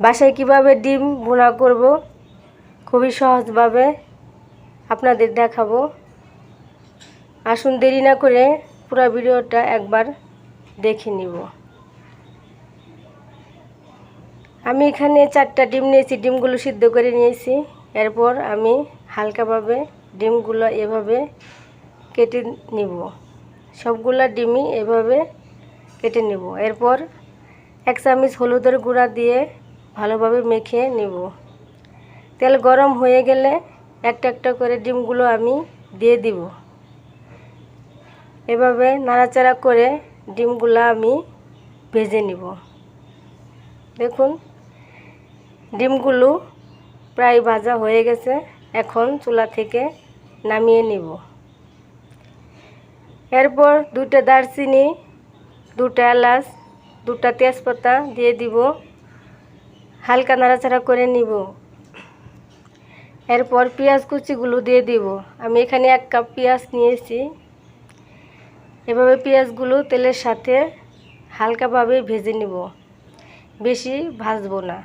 বাসায় কীভাবে ডিম ভুনা করব? খুবই সহজভাবে আপনাদের দেখাবো। আসুন দেরি না করে পুরো ভিডিওটা একবার দেখে নিব। আমি এখানে চারটা ডিম নিয়েছি, ডিমগুলো সিদ্ধ করে নিয়েছি। এরপর আমি হালকাভাবে ডিমগুলো এভাবে কেটে নিব। সবগুলা ডিমই এভাবে কেটে নেব। এরপর এক চামচ হলুদের গুঁড়া দিয়ে ভালোভাবে মেখে নেব। তেল গরম হয়ে গেলে একটা একটা করে ডিমগুলো আমি দিয়ে দিব। এভাবে নাড়াচাড়া করে ডিমগুলো আমি ভেজে নিব। দেখুন, ডিমগুলো প্রায় ভাজা হয়ে গেছে। এখন চুলা থেকে নামিয়ে নিব। এরপর দুটা দারচিনি দুটা এলাচ দুটা তেজপাতা দিয়ে দিব। হালকা নাড়াচাড়া করে নিব। এরপর পেঁয়াজ কুচিগুলো দিয়ে দিব। আমি এখানে এক কাপ পেঁয়াজ নিয়েছি। এভাবে পেঁয়াজগুলো তেলের সাথে হালকাভাবে ভেজে নিব। বেশি ভাজবো না।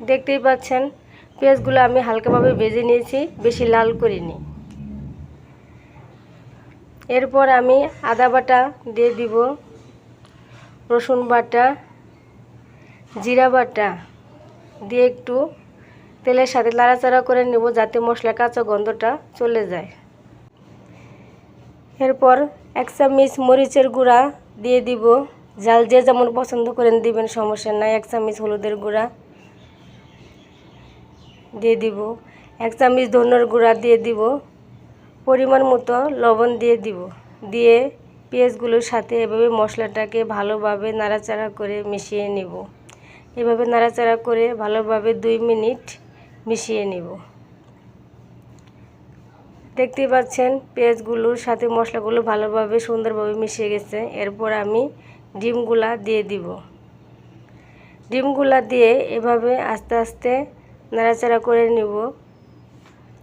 দেখতেই পাচ্ছেন, পেঁয়াজগুলো আমি হালকাভাবে ভেজে নিয়েছি, বেশি লাল করিনি। এরপর আমি আদা বাটা দিয়ে দিব, রসুন বাটা জিরা বাটা দিয়ে একটু তেলের সাথে নাড়াচাড়া করে নেব যাতে মশলা কাঁচা গন্ধটা চলে যায়। এরপর এক চামচ মরিচের গুঁড়া দিয়ে দিব। জাল যে যেমন পছন্দ করেন দিবেন, সমস্যা নাই। এক চামচ হলুদের গুঁড়া দিয়ে দিব। এক চামচ ধনের গুঁড়া দিয়ে দিব। পরিমাণ মতো লবণ দিয়ে দিব। দিয়ে পেঁয়াজগুলোর সাথে এভাবে মশলাটাকে ভালোভাবে নাড়াচাড়া করে মিশিয়ে নিব। এভাবে নাড়াচাড়া করে ভালোভাবে দুই মিনিট মিশিয়ে নিব। দেখতেই পাচ্ছেন পেঁয়াজগুলোর সাথে মশলাগুলো ভালোভাবে সুন্দরভাবে মিশিয়ে গেছে। এরপর আমি ডিমগুলা দিয়ে দিব। ডিমগুলা দিয়ে এভাবে আস্তে আস্তে নাড়াচাড়া করে নিব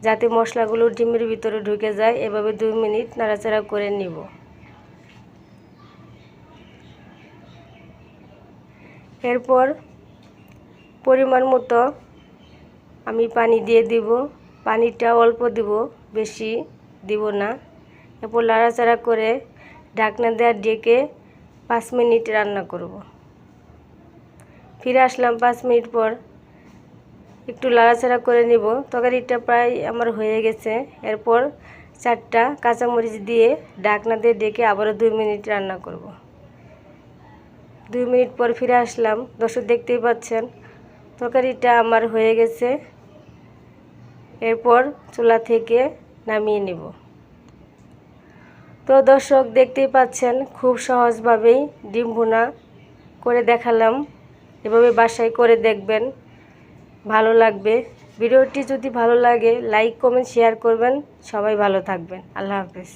যাতে মশলাগুলো ডিমের ভিতরে ঢুকে যায়। এভাবে দুই মিনিট নাড়াচাড়া করে নিব। এরপর পরিমাণ মতো আমি পানি দিয়ে দিব। পানিটা অল্প দিব, বেশি দিব না। এরপর নাড়াচাড়া করে ঢাকনা দেওয়ার ডেকে পাঁচ মিনিট রান্না করব। ফিরে আসলাম পাঁচ মিনিট পর। একটু লাড়াচাড়া করে নিব। তরকারিটা প্রায় আমার হয়ে গেছে। এরপর চারটা কাঁচামরিচ দিয়ে ডাকনা দিয়ে ডেকে আবারও দুই মিনিট রান্না করব। দুই মিনিট পর ফিরে আসলাম। দর্শক দেখতেই পাচ্ছেন তরকারিটা আমার হয়ে গেছে। এরপর চুলা থেকে নামিয়ে নেব। তো দর্শক দেখতেই পাচ্ছেন, খুব সহজভাবেই ডিম ভুনা করে দেখালাম। এভাবে বাসায় করে দেখবেন, ভালো লাগবে। ভিডিওটি যদি ভালো লাগে, লাইক, কমেন্ট, শেয়ার করবেন। সবাই ভালো থাকবেন। আল্লাহ হাফেজ।